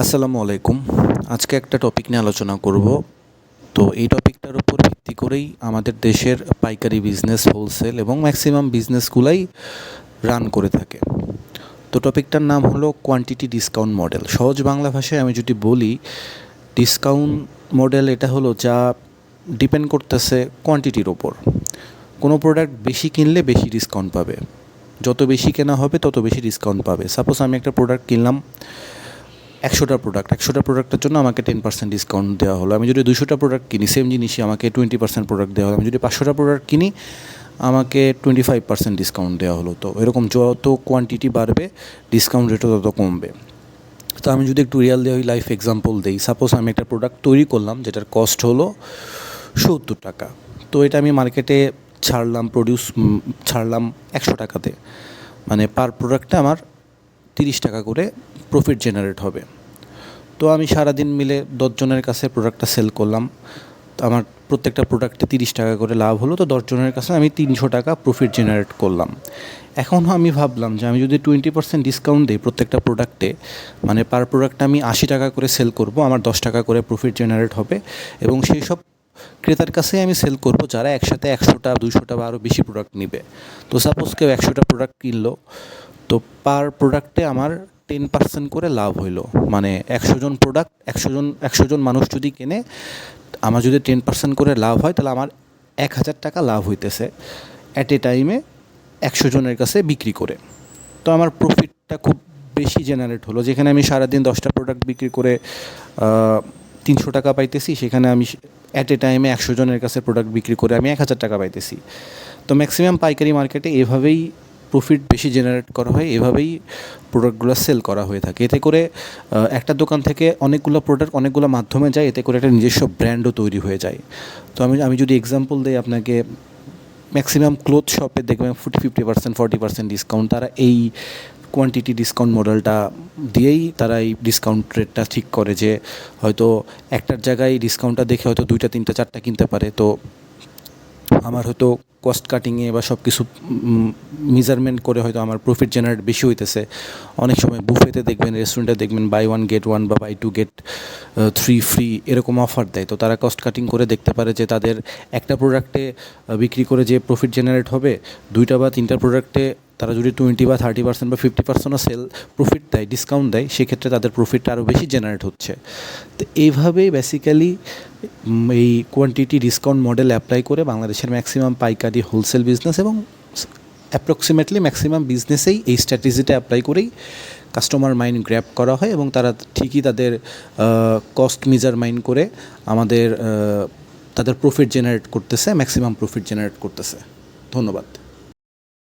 আসসালামু আলাইকুম। আজকে একটা টপিক নিয়ে আলোচনা করব। তো এই টপিকটার উপর ভিত্তি করেই আমাদের দেশের পাইকারি বিজনেস হোলসেল এবং ম্যাক্সিমাম বিজনেসগুলাই রান করে থাকে। তো টপিকটার নাম হলো কোয়ান্টিটি ডিসকাউন্ট মডেল সহজ বাংলা ভাষায় আমি যদি বলি ডিসকাউন্ট মডেল এটা হলো যা ডিপেন্ড করতেছে কোয়ান্টিটির ওপর কোনো প্রোডাক্ট বেশি কিনলে বেশি ডিসকাউন্ট পাবে। যত বেশি কেনা হবে, তত বেশি ডিসকাউন্ট পাবে। সাপোজ আমি একটা প্রোডাক্ট কিনলাম একশোটা প্রোডাক্ট একশোটা প্রোডাক্টের জন্য আমাকে টেন পার্সেন্ট ডিসকাউন্ট দেওয়া হলো। আমি যদি দুশোটা প্রোডাক্ট কিনি সেম জিনিসই আমাকে টোয়েন্টি পার্সেন্ট প্রোডাক্ট দেওয়া হলো। আমি যদি পাঁচশোটা প্রোডাক্ট কিনি, আমাকে টোয়েন্টি ফাইভ পার্সেন্ট ডিসকাউন্ট দেওয়া হলো। তো এরকম যত কোয়ান্টিটি বাড়বে ডিসকাউন্ট রেটও তত কমবে। তো আমি যদি একটু রিয়াল দিয়ে লাইফ এক্সাম্পল দিই। সাপোজ আমি একটা প্রোডাক্ট তৈরি করলাম, যেটার কস্ট হলো সত্তর টাকা। তো এটা আমি মার্কেটে ছাড়লাম প্রডিউস ছাড়লাম একশো টাকাতে। মানে পার প্রোডাক্টে আমার তিরিশ টাকা করে প্রফিট জেনারেট হবে। তো আমি সারাদিন মিলে দশজনের কাছে প্রোডাক্টটা সেল করলাম। আমার প্রত্যেকটা প্রোডাক্টে তিরিশ টাকা করে লাভ হলো। তো দশজনের কাছে আমি তিনশো টাকা প্রফিট জেনারেট করলাম। এখন আমি ভাবলাম যে আমি যদি টোয়েন্টি পার্সেন্ট ডিসকাউন্ট দিই প্রত্যেকটা প্রোডাক্টে মানে পার প্রোডাক্টে আমি আশি টাকা করে সেল করব, আমার দশ টাকা করে প্রফিট জেনারেট হবে। এবং সেই সব ক্রেতার কাছেই আমি সেল করব যারা একসাথে একশোটা দুশোটা বা আরও বেশি প্রোডাক্ট নিবে। তো সাপোজ কেউ একশোটা প্রোডাক্ট কিনলো। তো পার প্রোডাক্টে আমার টেন পার্সেন্ট করে লাভ হইল। মানে একশো জন প্রোডাক্ট একশো জন একশো জন মানুষ যদি কেনে, আমার যদি টেন পার্সেন্ট করে লাভ হয়, তাহলে আমার এক হাজার টাকা লাভ হইতেছে অ্যাট এ টাইমে একশো জনের কাছে বিক্রি করে। তো আমার প্রফিটটা খুব বেশি জেনারেট হলো। যেখানে আমি সারাদিন দশটা প্রোডাক্ট বিক্রি করে তিনশো টাকা পাইতেছি, সেখানে আমি অ্যাট এ টাইমে একশো জনের কাছে প্রোডাক্ট বিক্রি করে আমি এক হাজার টাকা পাইতেছি। তো ম্যাক্সিমাম পাইকারি মার্কেটে এভাবেই প্রফিট বেশি জেনারেট করা হয়, এভাবেই প্রোডাক্টগুলো সেল করা হয়ে থাকে। এতে করে একটা দোকান থেকে অনেকগুলো প্রোডাক্ট অনেকগুলো মাধ্যমে যায়, এতে করে একটা নিজস্ব ব্র্যান্ডও তৈরি হয়ে যায়। তো আমি আমি যদি এক্সাম্পল দিই আপনাকে ম্যাক্সিমাম ক্লোথ শপে দেখবেন fifty fifty percent forty percent discount তারা এই কোয়ান্টিটি ডিসকাউন্ট মডেলটা দিয়েই তারা এই ডিসকাউন্ট রেটটা ঠিক করে যে, হয়তো একটার জায়গায় ডিসকাউন্টটা দেখে হয়তো দুইটা, তিনটা, চারটা কিনতে পারে। তো আমার হয়তো কস্ট কাটিংয়ে বা সব কিছু মেজারমেন্ট করে হয়তো আমার প্রফিট জেনারেট বেশি হইতেছে। অনেক সময় বুফেতে দেখবেন রেস্টুরেন্টে দেখবেন বাই ওয়ান গেট ওয়ান বা buy two get three free এরকম অফার দেয়। তো তারা কস্ট কাটিং করে দেখতে পারে যে তাদের একটা প্রোডাক্টে বিক্রি করে যে প্রফিট জেনারেট হবে, দুইটা বা তিনটা প্রোডাক্টে তারা যদি টোয়েন্টি বা থার্টি পার্সেন্ট বা ফিফটি পার্সেন্টও সেল প্রফিট দেয় ডিসকাউন্ট দেয়, সেক্ষেত্রে তাদের প্রফিটটা আরও বেশি জেনারেট হচ্ছে। তো এইভাবেই বেসিক্যালি এই কোয়ান্টিটি ডিসকাউন্ট মডেল অ্যাপ্লাই করে বাংলাদেশের ম্যাক্সিমাম পাইকারি হোলসেল বিজনেস এবং অ্যাপ্রক্সিমেটলি ম্যাক্সিমাম বিজনেসেই এই স্ট্র্যাটেজিটা অ্যাপ্লাই করেই কাস্টমার মাইন্ড গ্র্যাপ করা হয় এবং তারা ঠিকই তাদের কস্ট মিজার মাইন্ড করে আমাদের তাদের প্রফিট জেনারেট করতেছে ম্যাক্সিমাম প্রফিট জেনারেট করতেছে। ধন্যবাদ।